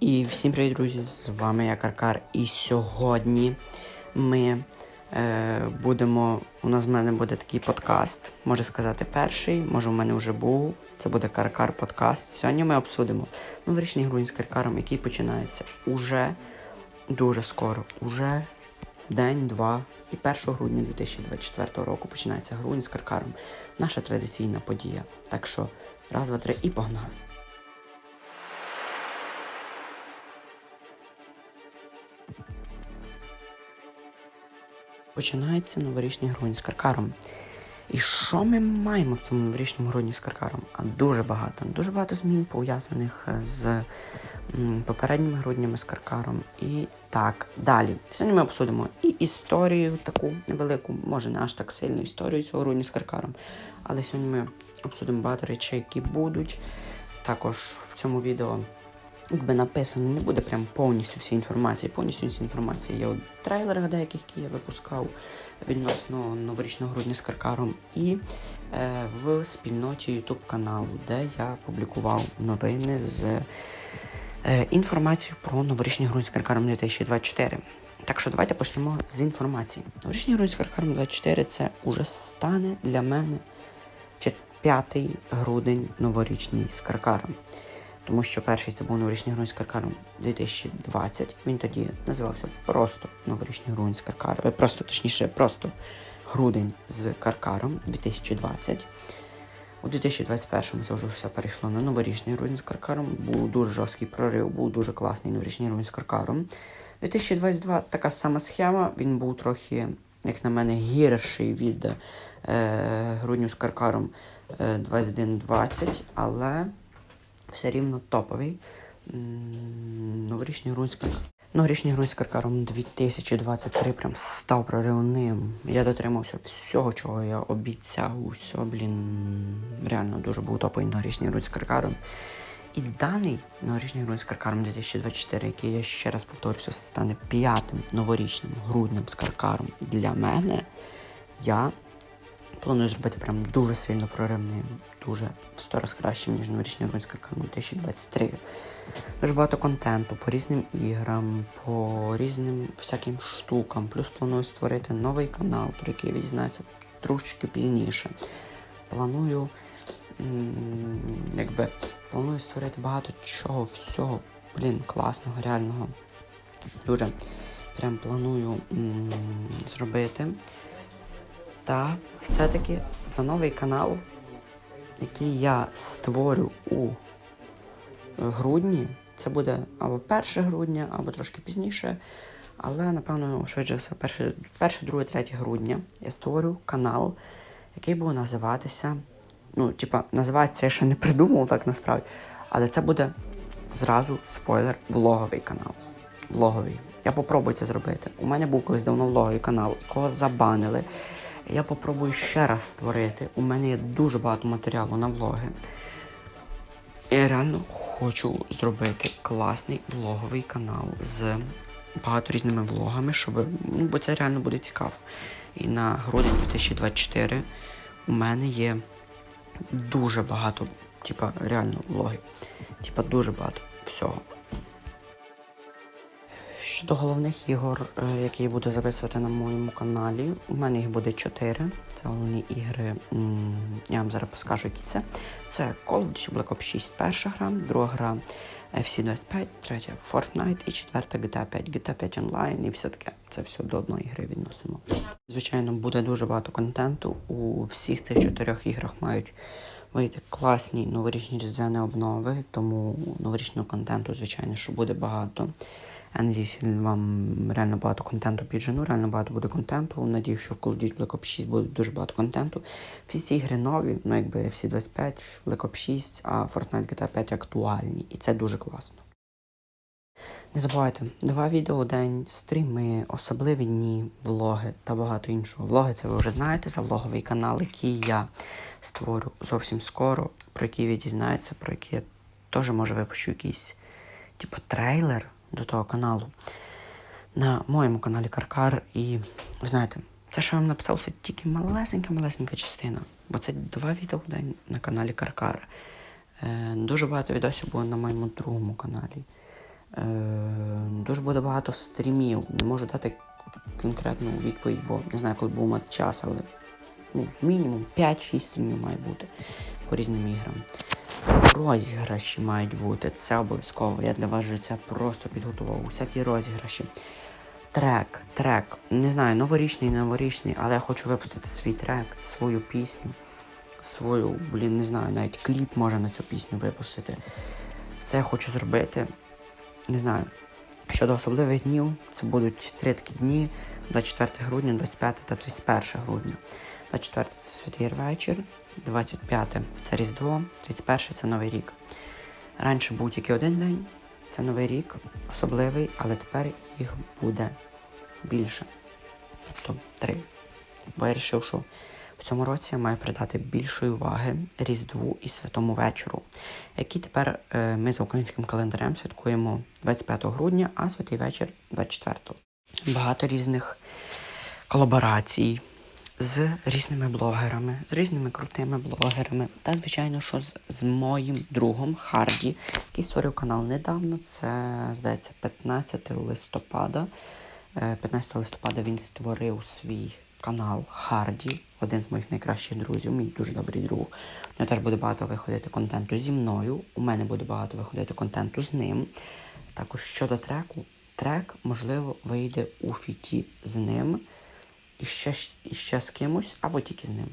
І всім привіт, друзі! З вами я Каркар. І сьогодні ми е, будемо. У нас в мене буде такий подкаст. Може сказати, перший, може, в мене вже був. Це буде Каркар подкаст. Сьогодні ми обсудимо новорічний грудень з Каркаром, який починається уже дуже скоро. Уже день-два. І 1 грудня 2024 року починається грудень з Каркаром. Наша традиційна подія. Так що раз, два, три і погнали. Починається новорічний грудень з каркаром. І що ми маємо в цьому новорічному грудні з каркаром? А дуже багато. Дуже багато змін пов'язаних з попередніми груднями з каркаром. І так, далі. Сьогодні ми обсудимо і історію таку невелику, може не аж так сильну історію цього грудня з каркаром. Але сьогодні ми обсудимо багато речей, які будуть. Також в цьому відео якби написано, не буде прям повністю всі інформації. Повністю всі інформації є у трейлерах деяких, які я випускав відносно новорічного грудня з Каркаром, і е, в спільноті YouTube каналу, де я публікував новини з е, інформацією про новорічний грудень з Каркаром 2024. Так що давайте почнемо з інформації. Новорічний грудень з Каркаром 24 це уже стане для мене чи- 5 грудень новорічний з Каркаром. Тому що перший це був новорічний грудень з Каркаром 2020. Він тоді називався просто новорічний грудень з Каркаром. е, Просто точніше, просто грудень з Каркаром 2020. У 2021-му це вже все перейшло на новорічний грудень з Каркаром. Був дуже жорсткий прорив, був дуже класний новорічний грудень з Каркаром. 2022 така сама схема. Він був трохи, як на мене, гірший від е, грудню з Каркаром е, 21-20, але все рівно топовий. Новорічний Каркаром. Новорічний з Каркаром 2023 прям став проривним. Я дотримався всього, чого я обіцяв. Все, блін, реально дуже був топовий новорічний з Каркаром. І даний новорічний з Каркаром 2024, який я ще раз повторюся, стане п'ятим новорічним груднем з Каркаром для мене. Я Планую зробити прям дуже сильно проривним, дуже в сто раз кращим, ніж новорічний грудень з 2023. Дуже багато контенту по різним іграм, по різним всяким штукам. Плюс планую створити новий канал, про який ви дізнаєтеся трошечки пізніше. Планую, якби, планую створити багато чого, всього, блін, класного, реального. Дуже прям планую зробити. Та все-таки за новий канал, який я створю у грудні, це буде або 1 грудня, або трошки пізніше. Але, напевно, швидше все, 1, 1 2, 3 грудня я створю канал, який буде називатися. Ну, типа, називатися я ще не придумав так насправді. Але це буде зразу спойлер влоговий канал. Влоговий. Я попробую це зробити. У мене був колись давно влоговий канал, якого забанили. Я попробую ще раз створити. У мене є дуже багато матеріалу на влоги. Я реально хочу зробити класний влоговий канал з багато різними влогами, щоб. Ну, бо це реально буде цікаво. І на грудень 2024 у мене є дуже багато, типа, реально влогів. Типа дуже багато всього. Щодо головних ігор, е, які я буду записувати на моєму каналі, у мене їх буде чотири. Це головні ігри. Я вам зараз поскажу, які це. Це Call of Duty Black Ops 6 перша гра, друга гра FC25, третя Fortnite і четверта GTA 5, GTA 5 Online і все таке. Це все до одної гри відносимо. Звичайно, буде дуже багато контенту. У всіх цих чотирьох іграх мають вийти класні новорічні різдвяні обнови, тому новорічного контенту, звичайно, що буде багато. Надіюсь, вам реально багато контенту піджену, реально багато буде контенту. Надіюсь, що в Call of Duty Black Ops 6 буде дуже багато контенту. Всі ці ігри нові, ну якби всі 25, Black Ops 6, а Fortnite GTA 5 актуальні. І це дуже класно. Не забувайте, два відео в день, стріми, особливі дні, влоги та багато іншого. Влоги це ви вже знаєте за влоговий канал, який я створю зовсім скоро, про який ви дізнаєтеся, про який я теж може випущу якийсь типу трейлер до того каналу на моєму каналі Каркар. І ви знаєте, це, що я вам написав, це тільки малесенька-малесенька частина. Бо це два відео в день на каналі Каркар. Е, дуже багато відосів було на моєму другому каналі. Е, дуже буде багато стрімів. Не можу дати конкретну відповідь, бо не знаю, коли буду мати час, але ну, мінімум 5-6 стрімів має бути по різним іграм. Розіграші мають бути, це обов'язково. Я для вас це просто підготував. Усякі розіграші. Трек, трек. Не знаю, новорічний, новорічний, але я хочу випустити свій трек, свою пісню, свою, блін, не знаю, навіть кліп може на цю пісню випустити. Це я хочу зробити. Не знаю. Щодо особливих днів, це будуть три такі дні: 24 грудня, 25 та 31 грудня. 24 це святий вечір, 25 це Різдво, 31 це Новий рік. Раніше був тільки один день, це Новий рік, особливий, але тепер їх буде більше. Тобто три. Вирішив, що в цьому році я маю придати більшої уваги Різдву і Святому вечору, які тепер е, ми за українським календарем святкуємо 25 грудня, а святий вечір 24. Багато різних колаборацій з різними блогерами, з різними крутими блогерами. Та, звичайно, що з, з моїм другом Харді, який створив канал недавно. Це, здається, 15 листопада. Е, 15 листопада він створив свій канал Харді, один з моїх найкращих друзів, мій дуже добрий друг. У нього теж буде багато виходити контенту зі мною. У мене буде багато виходити контенту з ним. Також щодо треку, трек, можливо, вийде у фіті з ним і ще, з кимось, або тільки з ним.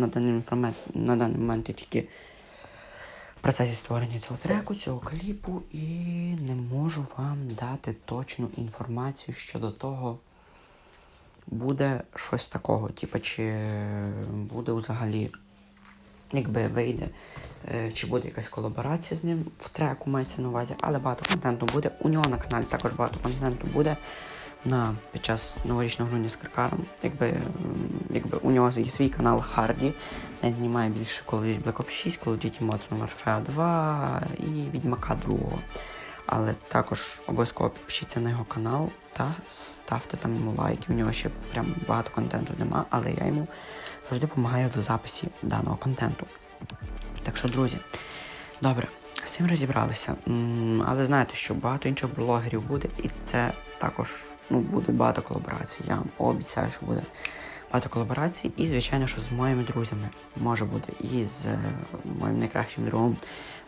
На даний момент, на даний момент я тільки в процесі створення цього треку, цього кліпу, і не можу вам дати точну інформацію щодо того, буде щось такого, типу, чи буде взагалі, якби вийде, е, чи буде якась колаборація з ним в треку мається на увазі, але багато контенту буде. У нього на каналі також багато контенту буде на під час новорічного грудня з Каркаром. Якби, якби у нього є свій канал Харді, де знімає більше Call of Duty Black Ops 6, Call of Duty Modern Warfare 2 і Відьмака 2. Але також обов'язково підпишіться на його канал та ставте там йому лайки. У нього ще прям багато контенту нема, але я йому завжди допомагаю в записі даного контенту. Так що, друзі, добре, з цим розібралися. Але знаєте, що багато інших блогерів буде, і це також ну, буде багато колаборацій. Я вам обіцяю, що буде багато колаборацій. І, звичайно, що з моїми друзями може бути і з е, моїм найкращим другом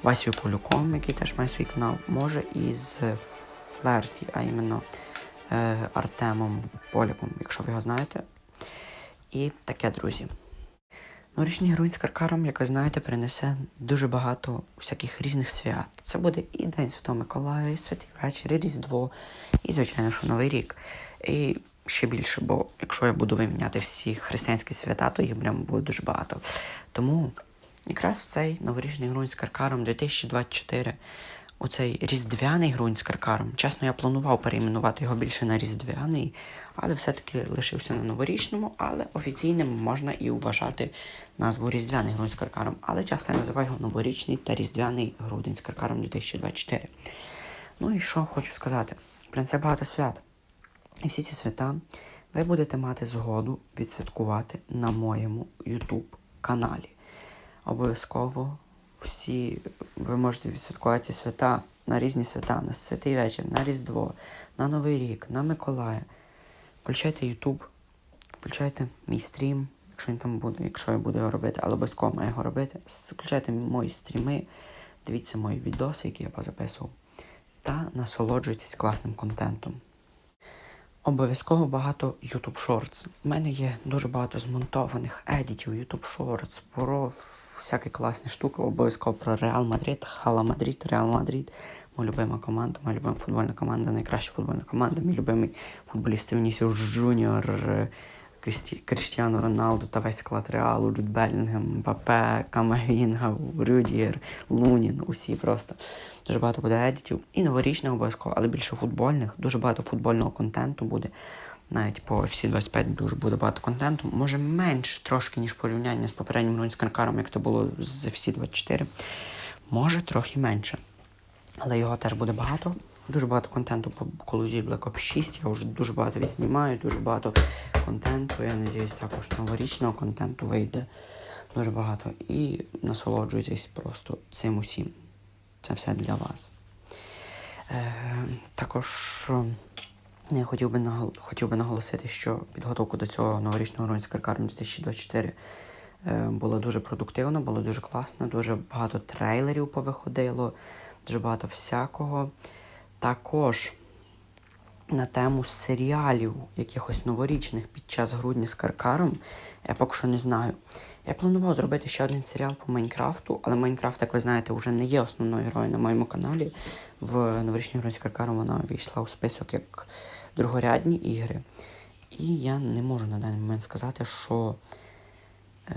Васю Полюком, який теж має свій канал, може і з Флерті, а іменно е, Артемом Поляком, якщо ви його знаєте. І таке, друзі. Новорічний грунь з каркаром, як ви знаєте, принесе дуже багато всяких різних свят. Це буде і День Святого Миколая, і Святий вечір, і Різдво, і, звичайно, що Новий рік. І ще більше, бо якщо я буду виміняти всі християнські свята, то їх прям буде дуже багато. Тому якраз в цей новорічний грунь з каркаром 2024, у цей різдвяний грунь з каркаром. Чесно, я планував перейменувати його більше на різдвяний, але все-таки лишився на новорічному, але офіційним можна і вважати назву різдвяний грудень з каркаром. Але часто я називаю його новорічний та різдвяний грудень з каркаром 2024. Ну і що хочу сказати? В принципі, багато свят. І всі ці свята ви будете мати згоду відсвяткувати на моєму YouTube каналі. Обов'язково всі ви можете відсвяткувати свята на різні свята, на святий вечір, на Різдво, на Новий рік, на Миколая. Включайте YouTube, включайте мій стрім, якщо він там буде, якщо я буду його робити, але обов'язково маю його робити. Включайте мої стріми, дивіться мої відоси, які я позаписував, та насолоджуйтесь класним контентом. Обов'язково багато YouTube Shorts. У мене є дуже багато змонтованих едітів YouTube Shorts про всякі класні штуки. Обов'язково про Реал Мадрид, Хала Мадрид, Реал Мадрид. Моя любима команда, моя любима футбольна команда, найкраща футбольна команда. Мій любимий футболіст Вінісіус Джуніор, Крісті... Кріштіану Роналду та весь склад Реалу, Джуд Белінгем, Мбапе, Камавінга, Рюдієр, Лунін, усі просто. Дуже багато буде едітів. І новорічних обов'язково, але більше футбольних. Дуже багато футбольного контенту буде. Навіть по FC 25 дуже буде багато контенту. Може менше трошки, ніж порівняння з попереднім Рунським каром, як це було з FC 24. Може трохи менше. Але його теж буде багато. Дуже багато контенту по Call of Duty Black Ops 6. Я вже дуже багато відзнімаю, дуже багато контенту. Я надіюсь, також новорічного контенту вийде дуже багато. І насолоджуйтесь просто цим усім. Це все для вас. Е, також е, я хотів би, нагол- хотів би наголосити, що підготовка до цього новорічного грудня з 2024 е, була дуже продуктивна, була дуже класна, дуже багато трейлерів повиходило, дуже багато всякого. Також на тему серіалів якихось новорічних під час грудня з Каркаром, я поки що не знаю. Я планував зробити ще один серіал по Майнкрафту, але Майнкрафт, як ви знаєте, вже не є основною грою на моєму каналі. В новорічній грі з Каркаром вона війшла у список як другорядні ігри. І я не можу на даний момент сказати, що е,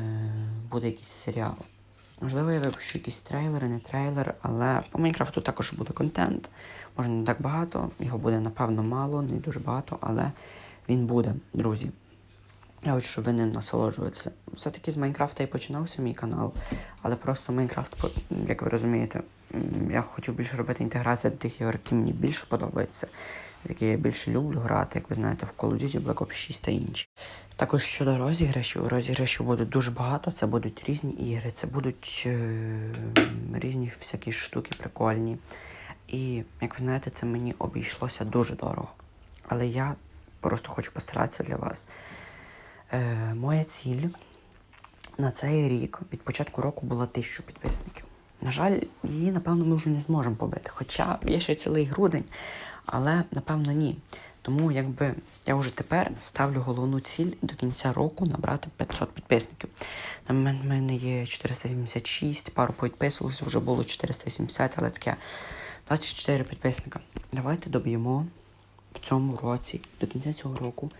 буде якийсь серіал. Можливо, я випущу якісь трейлери, не трейлер, але по Майнкрафту також буде контент. Може не так багато, його буде напевно мало, не дуже багато, але він буде, друзі. Я хочу, щоб ви ним насолоджувалися. Все-таки з Майнкрафта і починався мій канал, але просто Майнкрафт, як ви розумієте, я хотів більше робити інтеграцію до тих ігор, які мені більше подобаються, які я більше люблю грати, як ви знаєте, в Call of Duty, Black Ops 6 та інші. Також щодо розіграшів, розіграшів буде дуже багато. Це будуть різні ігри, це будуть е, різні всякі штуки прикольні. І, як ви знаєте, це мені обійшлося дуже дорого. Але я просто хочу постаратися для вас. Е, моя ціль на цей рік від початку року була тисячу підписників. На жаль, її, напевно, ми вже не зможемо побити. Хоча є ще цілий грудень, але напевно ні. Тому якби я вже тепер ставлю головну ціль до кінця року набрати 500 підписників. На момент в мене є 476, пару підписувалося, вже було 470, але таке 24 підписника. Давайте доб'ємо в цьому році, до кінця цього року,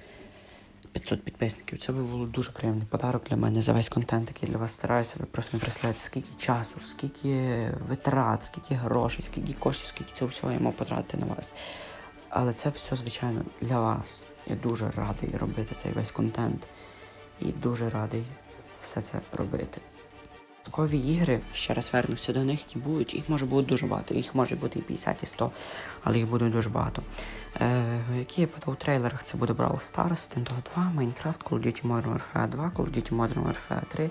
500 підписників. Це би було дуже приємний подарок для мене за весь контент, який для вас стараюся. Ви просто не представляєте, скільки часу, скільки витрат, скільки грошей, скільки коштів, скільки цього всього я мав потратити на вас. Але це все, звичайно, для вас. Я дуже радий робити цей весь контент. І дуже радий все це робити. Додаткові ігри, ще раз вернуся до них, які будуть, їх може бути дуже багато. Їх може бути і 50, і 100, але їх буде дуже багато. Е, які я подав у трейлерах, це буде Brawl Stars, Nintendo 2, Minecraft, Call of Duty Modern Warfare 2, Call of Duty Modern Warfare 3.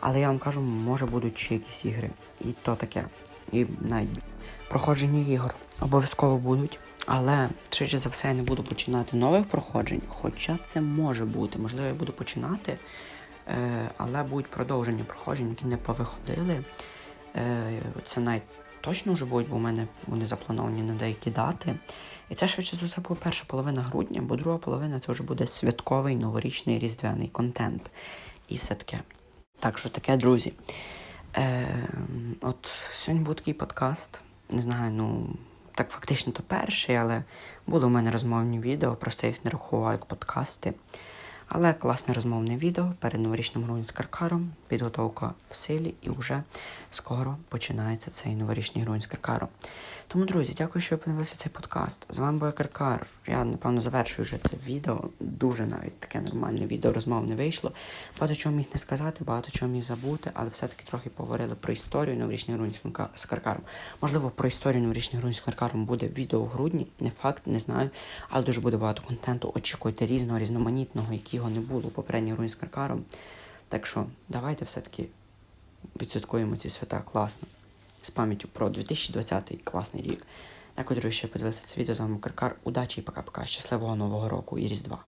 Але я вам кажу, може будуть ще якісь ігри. І то таке. І навіть проходження ігор обов'язково будуть. Але швидше за все я не буду починати нових проходжень, хоча це може бути. Можливо, я буду починати, але будуть продовження проходжень, які не повиходили. Е, це навіть точно вже будуть, бо в мене вони заплановані на деякі дати. І це швидше за все буде перша половина грудня, бо друга половина це вже буде святковий новорічний різдвяний контент. І все таке. Так що таке, друзі. Е, от сьогодні був такий подкаст. Не знаю, ну так фактично то перший, але були у мене розмовні відео, просто їх не рахував як подкасти. Але класне розмовне відео перед новорічним груднем з Каркаром, підготовка в силі і вже скоро починається цей новорічний грудень з Каркаром. Тому, друзі, дякую, що ви подивилися цей подкаст. З вами був Каркар. Я, напевно, завершую вже це відео. Дуже навіть таке нормальне відео розмовне вийшло. Багато чого міг не сказати, багато чого міг забути, але все-таки трохи поговорили про історію новорічний грудень з Каркаром. Можливо, про історію новорічний грудень з Каркаром буде відео в грудні, не факт, не знаю. Але дуже буде багато контенту. Очікуйте різного, різноманітного, якого не було у попередній грудні з Каркаром. Так що, давайте все-таки відсвяткуємо ці свята класно. З пам'яттю про 2020 класний рік. Дякую, друзі, що подивилися це відео. З вами Каркар. Удачі і пока-пока. Щасливого нового року і Різдва.